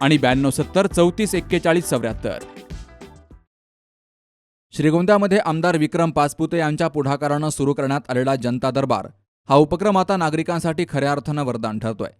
आणि ब्याण्णव सत्तर चौतीस एक्केचाळीस चौऱ्याहत्तर. श्रीगोंद्यामध्ये आमदार विक्रम पाचपुते यांच्या पुढाकारानं सुरू करण्यात आलेला जनता दरबार हा उपक्रम आता नागरिकांसाठी खऱ्या अर्थानं वरदान ठरतोय.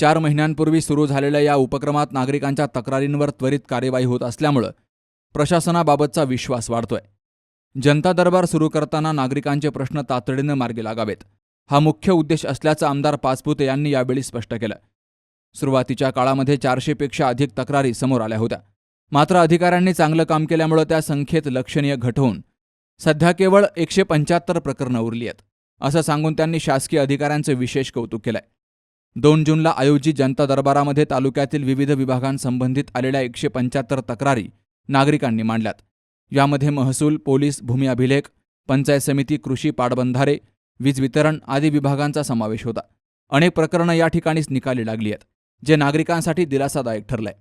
चार महिन्यांपूर्वी सुरू झालेल्या या उपक्रमात नागरिकांच्या तक्रारींवर त्वरित कार्यवाही होत असल्यामुळं प्रशासनाबाबतचा विश्वास वाढतोय. जनता दरबार सुरू करताना नागरिकांचे प्रश्न तातडीनं मार्गी लागावेत. हा मुख्य उद्देश असल्याचं आमदार पाचपुते यांनी यावेळी स्पष्ट केलं. सुरुवातीच्या काळामध्ये चारशेपेक्षा अधिक तक्रारी समोर आल्या होत्या. मात्र अधिकाऱ्यांनी चांगलं काम केल्यामुळं त्या संख्येत लक्षणीय घट होऊन सध्या केवळ एकशे पंच्याहत्तर प्रकरणं उरली आहेत असं सांगून त्यांनी शासकीय अधिकाऱ्यांचं विशेष कौतुक केलंय. दोन जूनला आयोजित जनता दरबारामध्ये तालुक्यातील विविध विभागांसंबंधित आलेल्या एकशे पंच्याहत्तर तक्रारी नागरिकांनी मांडल्यात. यामध्ये महसूल पोलीस भूमी अभिलेख पंचायत समिती कृषी पाटबंधारे वीज वितरण आदी विभागांचा समावेश होता. अनेक प्रकरणं या ठिकाणीच निकाली लागली आहेत. जे नागरिकांसाठी दिलासादायक ठरलंय.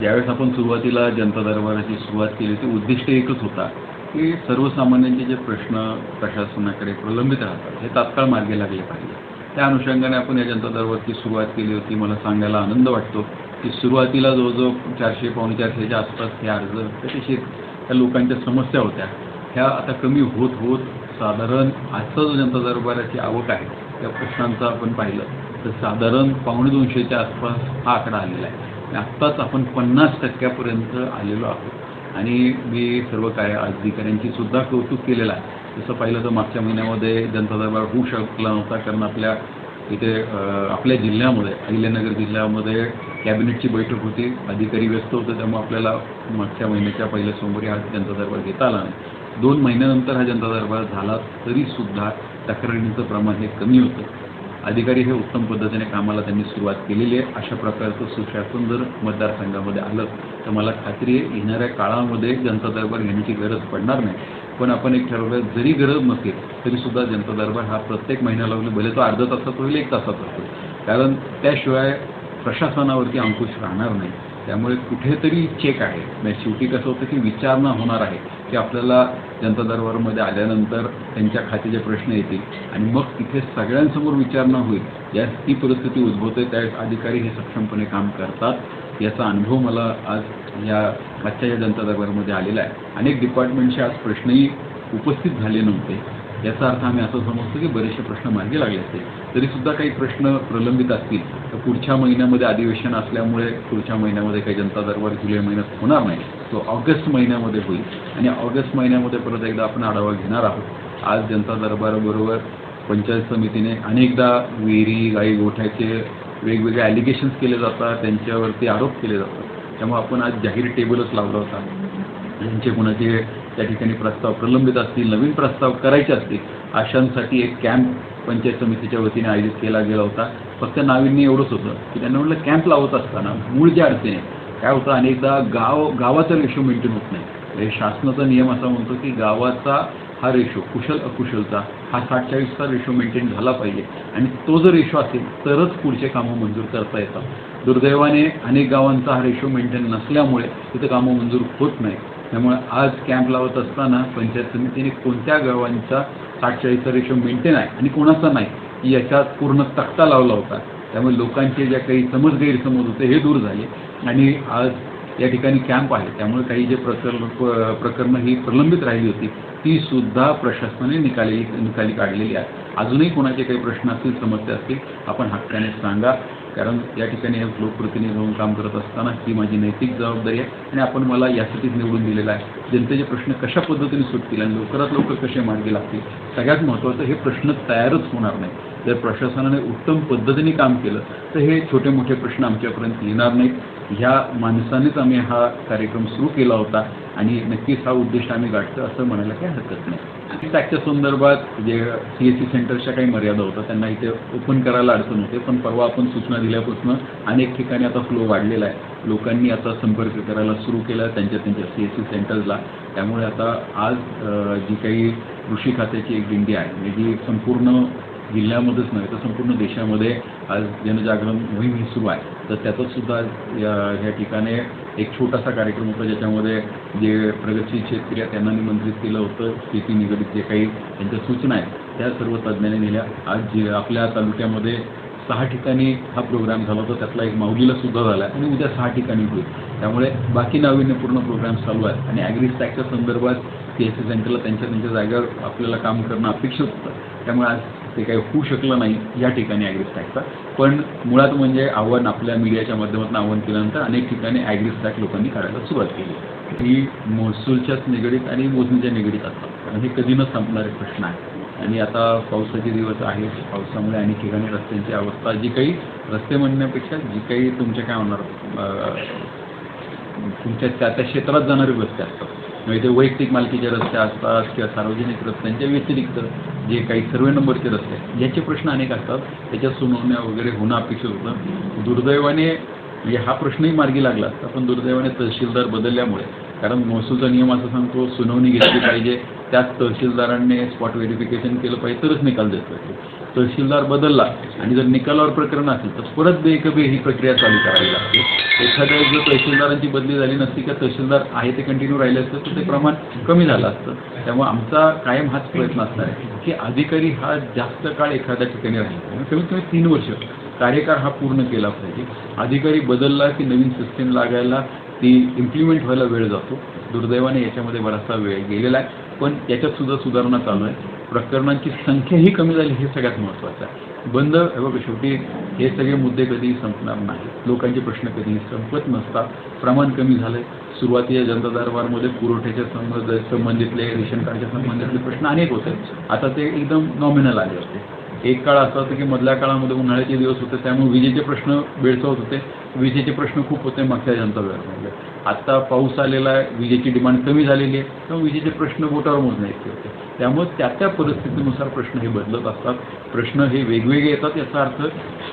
ज्यावेळेस आपण सुरुवातीला जनता दरबाराची सुरुवात केली ते उद्दिष्ट एकच होता की सर्वसामान्यांचे जे प्रश्न प्रशासनाकडे प्रलंबित राहतात हे तात्काळ मार्गी लागले पाहिजे. त्या अनुषंगाने आपण या जनता दरबारची सुरुवात केली होती. मला सांगायला आनंद वाटतो की सुरुवातीला जवळजवळ चारशे पावणे चारशेच्या आसपास हे अर्ज तसेच त्या लोकांच्या समस्या होत्या. ह्या आता कमी होत होत साधारण आजचा जो जनता दरबाराची आवक आहे त्या प्रश्नांचा आपण पाहिलं. तर साधारण पावणे दोनशेच्या आसपास हा आकडा आलेला आहे. आणि आत्ताच आपण पन्नास टक्क्यापर्यंत आलेलो आहोत. आणि मी सर्व काय अधिकाऱ्यांची सुद्धा कौतुक केलेलं आहे. जसं पाहिलं तर मागच्या महिन्यामध्ये जनता दरबार होऊ शकला नव्हता कारण आपल्या इथे आपल्या जिल्ह्यामध्ये अहिल्यानगर जिल्ह्यामध्ये कॅबिनेटची बैठक होती. अधिकारी व्यस्त होते त्यामुळे आपल्याला मागच्या महिन्याच्या पहिल्या सोमवारी हा जनता दरबार घेता आला नाही. दोन महिन्यानंतर हा जनता दरबार झाला तरीसुद्धा तक्रारींचं प्रमाण हे कमी होतं. अधिकारी हे उत्तम पद्धतीने कामाला त्यांनी सुरुवात केलेली आहे. अशा प्रकारचं सुशासन जर मतदारसंघामध्ये आलं तर मला खात्री आहे येणाऱ्या काळामध्ये जनता दरबार घेण्याची गरज पडणार नाही. पण आपण एक ठरवलं जरी गरज नसेल तरीसुद्धा जनता दरबार हा प्रत्येक महिन्याला होईल भले तो अर्धा तासात होईल एक तासात असतो कारण त्याशिवाय प्रशासनावरती अंकुश राहणार नाही. त्यामुळे कुठेतरी चेक आहे. नाही शेवटी कसं होतं की विचारणा होणार आहे की आपल्याला जनता दरबारमध्ये आल्यानंतर त्यांच्या खात्याचे प्रश्न येतील. आणि मग तिथे सगळ्यांसमोर विचारणा होईल या ती परिस्थिती उद्भवते त्यावेळेस अधिकारी हे सक्षमपणे काम करतात. याचा अनुभव मला आज या आजच्या या जनता दरबारमध्ये आलेला आहे. अनेक डिपार्टमेंटचे आज प्रश्नही उपस्थित झाले नव्हते. याचा अर्थ आम्ही असं समजतो की बरेचसे प्रश्न मार्गी लागले असतील तरीसुद्धा काही प्रश्न प्रलंबित असतील. तर पुढच्या महिन्यामध्ये अधिवेशन असल्यामुळे पुढच्या महिन्यामध्ये काही जनता दरबार जुलै महिन्यात होणार नाही. तो ऑगस्ट महिन्यामध्ये होईल. आणि ऑगस्ट महिन्यामध्ये परत एकदा आपण आढावा घेणार आहोत. आज जनता दरबाराबरोबर पंचायत समितीने अनेकदा विहिरी गाई गोठ्याचे वेगवेगळे ॲलिगेशन्स केले जातात. त्यांच्यावरती आरोप केले जातात. त्यामुळे आपण आज जाहीर टेबलच लावला होता. ज्यांचे कुणाचे त्या ठिकाणी प्रस्ताव प्रलंबित असतील नवीन प्रस्ताव करायचे असतील अशांसाठी एक कॅम्प पंचायत समितीच्या वतीने आयोजित केला गेला होता. फक्त नाविन्य एवढंच होतं की त्यांना म्हटलं कॅम्प लावत असताना मूळ ज्या अडचणी आहेत, काय होतं अनेकदा गाव गावाचा रेशो मेंटेन होत नाही. हे शासनाचा नियम असा म्हणतो की गावाचा हा रेशो कुशल अकुशलचा हा साठ चाळीसचा रेशो मेंटेन झाला पाहिजे. आणि तो जर रेशो असेल तरच पुढचे कामं मंजूर करता येतात. दुर्दैवाने अनेक गावांचा हा रेशो मेंटेन नसल्यामुळे तिथं कामं मंजूर होत नाही त्यामुळे आज कॅम्प लावत असताना पंचायत समितीने कोणत्या गावांचा साठ चाळीसचा रेशो मेंटेन आहे आणि कोणाचा नाही याच्यात पूर्ण तक्ता लावला होता. त्यामुळे लोकांचे ज्या काही समज गैरसमज होते हे दूर झाले आणि आज या ठिकाणी कॅम्प आहे. त्यामुळे काही जे प्रकरण प्रकरणं ही प्रलंबित राहिली होती ती सुद्धा प्रशासनाने निकाली निकाली काढलेली आहे. अजूनही कोणाचे काही प्रश्न असतील समस्या असतील आपण हक्काने सांगा. कारण या ठिकाणी हे लोकप्रतिनिधी म्हणून काम करत असताना ही माझी नैतिक जबाबदारी आहे आणि आपण मला यासाठीच निवडून दिलेलं आहे. जनतेचे प्रश्न कशा पद्धतीने सुटतील आणि लवकरात लवकर कसे मार्गी लागतील? सगळ्यात महत्त्वाचं हे प्रश्न तयारच होणार नाही. जर प्रशासनाने उत्तम पद्धतीने काम केलं तर हे छोटे मोठे प्रश्न आमच्यापर्यंत येणार नाहीत. ह्या माणसानेच आम्ही हा कार्यक्रम सुरू केला होता आणि नक्कीच हा उद्देश आम्ही गाठतो असं म्हणायला काही हरकत नाही. टॅक्सच्या संदर्भात जे सी एस सी सेंटरच्या काही मर्यादा होत्या त्यांना इथे ओपन करायला अडचण होते पण परवा आपण सूचना दिल्यापासून अनेक ठिकाणी आता फ्लो वाढलेला आहे. लोकांनी आता संपर्क करायला सुरू केला त्यांच्या त्यांच्या सी एस सी सेंटर्सला. त्यामुळे आता आज जी काही कृषी खात्याची एक दिंडी आहे म्हणजे जी संपूर्ण जिल्ह्यामध्येच नव्हे तर संपूर्ण देशामध्ये आज जनजागरण मोहीम ही सुरू आहे. तर त्याचाच सुद्धा या ह्या ठिकाणी एक छोटासा कार्यक्रम होता ज्याच्यामध्ये जे प्रगतशील शेतकरी आहेत त्यांना निमंत्रित केलं होतं. शेती निगडीत जे काही त्यांच्या सूचना आहेत त्या सर्व तज्ज्ञांनी नेल्या. आज जे आपल्या तालुक्यामध्ये सहा ठिकाणी हा प्रोग्राम झाला होता त्यातला एक माऊलीला सुद्धा झाला आहे. आणि उद्या सहा ठिकाणी होईल. त्यामुळे बाकी नाविन्यपूर्ण प्रोग्राम चालू आहेत. आणि ॲग्रीस्टॅकच्या संदर्भात सी एस सी सेंटरला त्यांच्या त्यांच्या जागेवर आपल्याला काम करणं अपेक्षित होतं. त्यामुळे आज ते काही होऊ शकलं नाही या ठिकाणी ॲग्रीस्टॅकचा पण मुळात म्हणजे आव्हान आपल्या मीडियाच्या माध्यमातून आव्हान केल्यानंतर अनेक ठिकाणी ॲग्रीस्टॅक लोकांनी काढायला सुरुवात केली. ही महसूलच्याच निगडीत आणि मोजणीच्या निगडीत असतात. कारण हे कधी न संपणारे प्रश्न आहे आणि आता पावसाचे दिवस आहे पावसामुळे अनेक ठिकाणी रस्त्यांची अवस्था जी काही रस्ते म्हणण्यापेक्षा जी काही तुमच्या काय होणार तुमच्या त्या त्या क्षेत्रात जाणारे रस्ते असतात. किंवा इथे वैयक्तिक मालकीचे रस्ते असतात किंवा सार्वजनिक रस्त्यांच्या व्यतिरिक्त जे काही सर्वे नंबरचे रस्ते आहेत याचे प्रश्न अनेक असतात. त्याच्या सुनावण्या वगैरे होणं अपेक्षित होतं. दुर्दैवाने म्हणजे हा प्रश्नही मार्गी लागला असता पण दुर्दैवाने तहसीलदार बदलल्यामुळे कारण महसूलचा नियम असं सांगतो सुनावणी घेतली पाहिजे. त्याच तहसीलदारांनी स्पॉट व्हेरिफिकेशन केलं पाहिजे तरच निकाल देत पाहिजे. तहसीलदार बदलला आणि जर निकालावर प्रकरण असेल तर परत बेकबे ही प्रक्रिया चालू करावी लागते. एखाद्या जर तहसीलदारांची बदली झाली नसती किंवा तहसीलदार आहे ते कंटिन्यू राहिले असतं तर ते प्रमाण कमी झालं असतं. त्यामुळे आमचा कायम हाच प्रयत्न असणार आहे की अधिकारी हा जास्त काळ एखाद्या ठिकाणी राहिला कमीत कमी तीन वर्ष. कार्यकाळ हा पूर्ण केला पाहिजे. अधिकारी बदलला की नवीन सिस्टीम लागायला ती इम्प्लिमेंट व्हायला वेळ जातो. दुर्दैवाने याच्यामध्ये बराचसा वेळ गेलेला आहे. पण याच्यात सुद्धा सुधारणा चालू आहे. प्रकरणांची संख्याही कमी झाली हे सगळ्यात महत्त्वाचं आहे. बंद हे बघा शेवटी हे सगळे मुद्दे कधीही संपणार नाही लोकांचे प्रश्न कधीही संपत नसतात. प्रमाण कमी झालं आहे सुरुवातीच्या जनता दरबारमध्ये पुरवठ्याच्या संबंध संबंधितले रेशन कार्डच्या संबंधितले प्रश्न अनेक होते. आता ते एकदम नॉमिनल आले होते. एक काळ असा होता की मधल्या काळामध्ये उन्हाळ्याचे दिवस होते त्यामुळे विजेचे प्रश्न बेळसवत होते. विजेचे प्रश्न खूप होते मागच्या जनता वेळामध्ये आत्ता पाऊस आलेला आहे विजेची डिमांड कमी झालेली आहे त्यामुळे विजेचे प्रश्न बोटावर मोजण्या इतके होते. त्यामुळे त्या त्या परिस्थितीनुसार प्रश्न हे बदलत असतात. प्रश्न हे वेगवेगळे येतात याचा अर्थ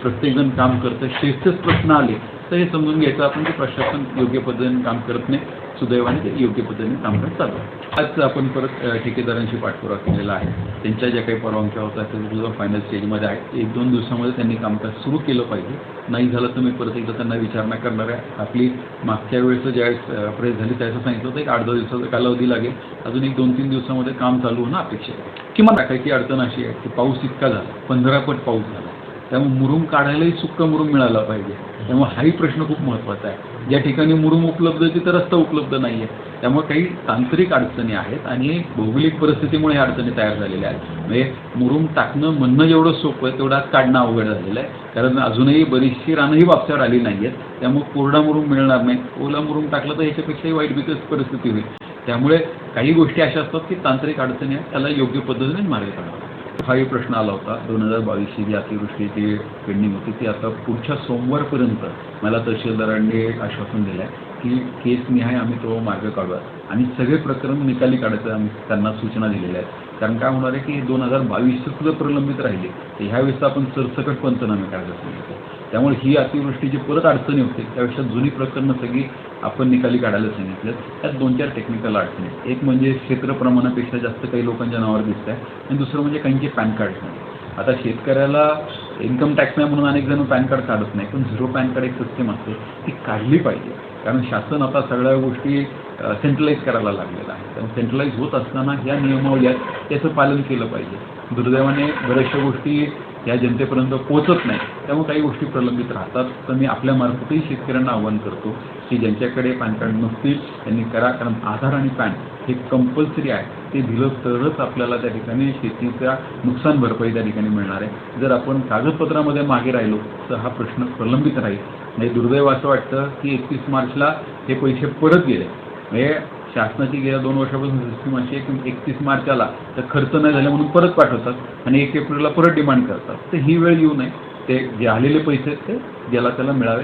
प्रत्येकजण काम करतं शेषच प्रश्न आले तर हे समजून घ्यायचं आपण की प्रशासन योग्य पद्धतीने काम करत नाही. सुदैवाने ते योग्य पद्धतीने कामकाज चालू आज आपण परत ठेकेदारांशी पाठपुरा केलेला आहे. त्यांच्या ज्या काही परवानग्या होत्या त्या सुद्धा फायनल स्टेजमध्ये आहे एक दोन दिवसामध्ये त्यांनी कामकाज सुरू केलं पाहिजे. नाही झालं तर मी परत एकदा त्यांना विचारणा करणार आहे. आपली मागच्या वेळेस ज्यावेळेस प्रेस झाली त्यावेळेस सांगितलं होतं एक आठ दहा दिवसाचा कालावधी लागेल. अजून एक दोन तीन दिवसामध्ये काम चालू होणं अपेक्षित आहे. किंवा टाकायची अडचण अशी आहे की पाऊस इतका झाला पंधरा पट पाऊस झाला. त्यामुळे मुरुम काढायलाही सुक्का मुरुम मिळाला पाहिजे. त्यामुळे हाही प्रश्न खूप महत्त्वाचा आहे. ज्या ठिकाणी मुरुम उपलब्ध आहे तिथं रस्ता उपलब्ध नाही आहे त्यामुळे काही तांत्रिक अडचणी आहेत आणि भौगोलिक परिस्थितीमुळे ह्या अडचणी तयार झालेल्या आहेत. म्हणजे मुरुम टाकणं म्हणणं जेवढं सोपं आहे तेवढं काढणं अवघड झालेलं आहे. कारण अजूनही बरीचशी रानंही वापसावर आली नाही आहेत त्यामुळे कोरडा मुरुम मिळणार नाही. ओला मुरुम टाकलं तर ह्याच्यापेक्षाही वाईट बिकट परिस्थिती होईल. त्यामुळे काही गोष्टी अशा असतात की तांत्रिक अडचणी आहेत त्याला योग्य पद्धतीने मार्ग काढावा. हाही प्रश्न आला होता. दोन हजार बावीसची जी अतिवृष्टीची पेंडिंग होती ती आता पुढच्या सोमवारपर्यंत मला तहसीलदारांनी आश्वासन दिलं आहे की केस निहाय आम्ही तो मार्ग काढूया आणि सगळे प्रकरण निकाली काढायचं आम्ही त्यांना सूचना दिलेल्या आहेत. कारण काय होणार आहे की दोन हजार बावीसचं सुद्धा प्रलंबित राहिले. तर ह्यावेळेस आपण सरसकट पंचनामे काढायला सांगितलं त्यामुळे ही अतिवृष्टीची परत अडचणी होते. त्यापेक्षा जुनी प्रकरणं सगळी आपण निकाली काढायला सांगितलं त्यात दोन चार टेक्निकल अडचणी आहेत. एक म्हणजे क्षेत्र प्रमाणापेक्षा जास्त काही लोकांच्या नावावर दिसत आहे आणि दुसरं म्हणजे काहींचे पॅन कार्ड नाही. आता शेतकऱ्याला इन्कम टॅक्स नाही म्हणून अनेक जण पॅन कार्ड काढत नाही. पण झिरो पॅन कार्ड एक सिस्टम असते. ती काढली पाहिजे. कारण शासन आता सगळ्या गोष्टी सेंट्रलाइज करायला लागलेला आहे. त्यामुळे सेंट्रलाइज होत असताना या नियमावल्यात त्याचं पालन केलं पाहिजे. दुर्दैवाने बऱ्याचशा गोष्टी या जनतेपर्यंत पोहोचत नाही. त्यामुळे काही गोष्टी प्रलंबित राहतात. तर मी आपल्या मार्फतही शेतकऱ्यांना आवाहन करतो की ज्यांच्याकडे पॅन कार्ड नसतील त्यांनी करा. कारण आधार आणि पॅन हे कंपल्सरी आहे. ते दिलं तरच आपल्याला त्या ठिकाणी शेतीचा नुकसान भरपाई त्या ठिकाणी मिळणार आहे. जर आपण कागदपत्रामध्ये मागे राहिलो तर हा प्रश्न प्रलंबित राहील. म्हणजे दुर्दैव असं वाटतं की एकतीस मार्चला हे पैसे परत गेले. म्हणजे शासनाची गेल्या दोन वर्षापासून सिस्टीम अशी आहे की एकतीस मार्चला तर खर्च नाही झाला म्हणून परत पाठवतात आणि एक एप्रिलला परत डिमांड करतात. तर ही वेळ येऊ नये. ते जे आलेले पैसे आहेत ते ज्याला त्याला मिळावे.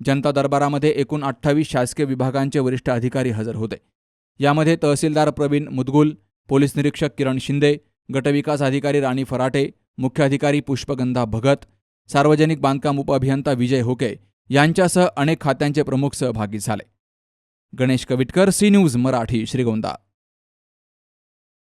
जनता दरबारामध्ये एकूण अठ्ठावीस शासकीय विभागांचे वरिष्ठ अधिकारी हजर होते. यामध्ये तहसीलदार प्रवीण मुदगुल पोलीस निरीक्षक किरण शिंदे गटविकास अधिकारी राणी फराटे मुख्य अधिकारी पुष्पगंधा भगत सार्वजनिक बांधकाम उपअभियंता विजय होके यांच्यासह अनेक खात्यांचे प्रमुख सहभागी झाले. Ganesh Kavitkar C news Marathi Shrigonda.